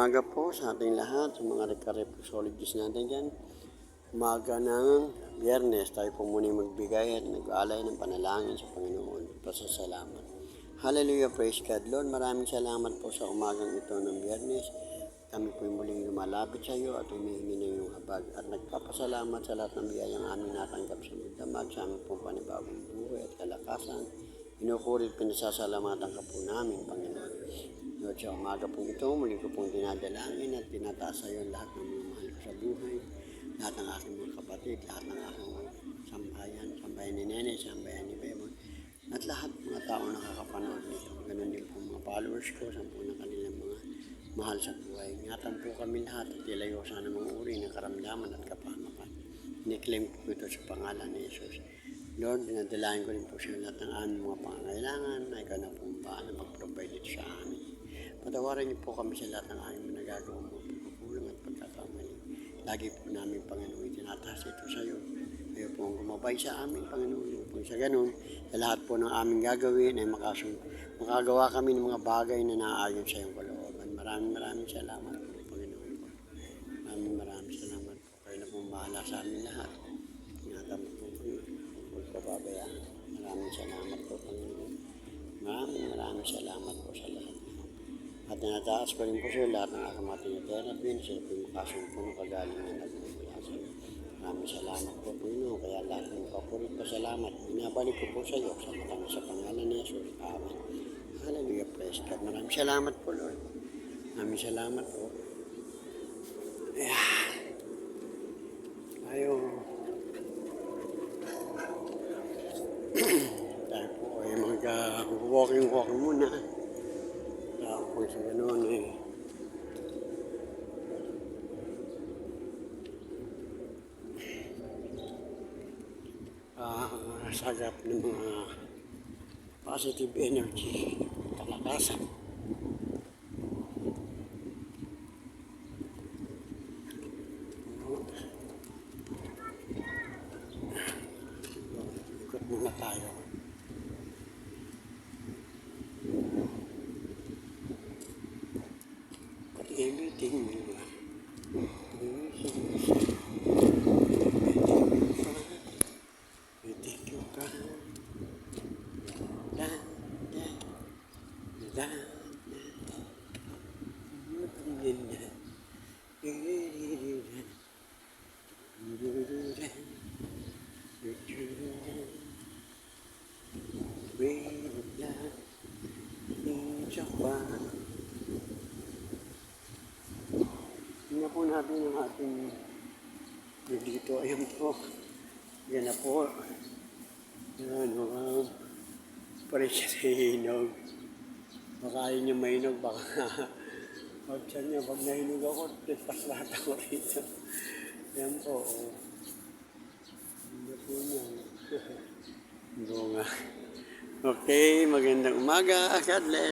umaga po sa ating lahat, sa mga reflexologists natin dyan. Umaga ng biyernes, tayo po muna magbigay at nag-aalay ng panalangin sa Panginoon. Pasasalamat. Hallelujah, praise God. Lord, maraming salamat po sa umagang ito ng biyernes. Kami po muling lumalapit sa iyo at humihingi ng iyong habag. At nagpapasalamat sa lahat ng biyayang aming natanggap sa magdamag sa aming pong panibagong buhay at kalakasan. Inukurit pinasasalamatan ka po namin, Panginoon. Lord, sa umaga po ito, muli ko pong dinadalangin at tinataas sa lahat ng mga mahal ko sa buhay, lahat ng aking mga kapatid, lahat ng aking sambayan, sambayan ni Nene, sambayan ni Bebon, at lahat mga tao nakakapanood nito. Ganon din po mga followers ko, sa po ng kanilang mga mahal sa buhay. Ingatan po kami lahat at ilayo sana mga uri ng karamdaman at kapamakan. Niklaim ko ito sa pangalan ni Jesus. Lord, dinadalain ko rin po sa lahat ng aming mga pangangailangan na ikaw na po ang bahala mag-provide sa amin. Patawarin niyo po kami sa lahat ng aming nagagawa mga pagkukulang at pagkakamali. Lagi po namin, Panginoon, itinataas ito sa iyo. Kayo po ang gumabay sa amin, Panginoon. Upang sa ganun, sa lahat po ng aming gagawin ay makasun makagawa kami ng mga bagay na naaayon sa iyong kalooban. Maraming maraming salamat po, Panginoon ko. Maraming maraming salamat po. Kayo na pong bahala sa amin lahat. Ingatan mo po, Panginoon. Huwag ko pabayaan. Maraming salamat po, Panginoon. Maraming maraming salamat po sa lahat. At tinataas ko rin po sa lahat ng aking mga tinitherapy na sila po ng kagaling na nagmumula sa. Maraming salamat po Panginoon. Kaya lahat ng papurit pa salamat. Binabalik ko po sa iyo sa matang sa pangalan ni Jesus. Amen. Hallelujah. Praise God. Maraming salamat po Lord. Maraming salamat po. Ayan. Tayo. Tayo po ay mag-walking-walking muna. Tapos sa ganoon eh. Ah, sagap ng mga positive energy, kalakasan. Ikot muna tayo. tiếng đứa tiếng mình mà Wait a minute, in Japan. Tingnan po natin ang ating dito. Ayan po. Yan na po. Yan, um, pare siya sa hinog. Baka ayaw niya mainog. Baka pag siya niya, pag nahinog ako, tipas lahat ako rito. Yan po. Oh. Hindi po niya. Bunga. Okay, magandang umaga. God bless.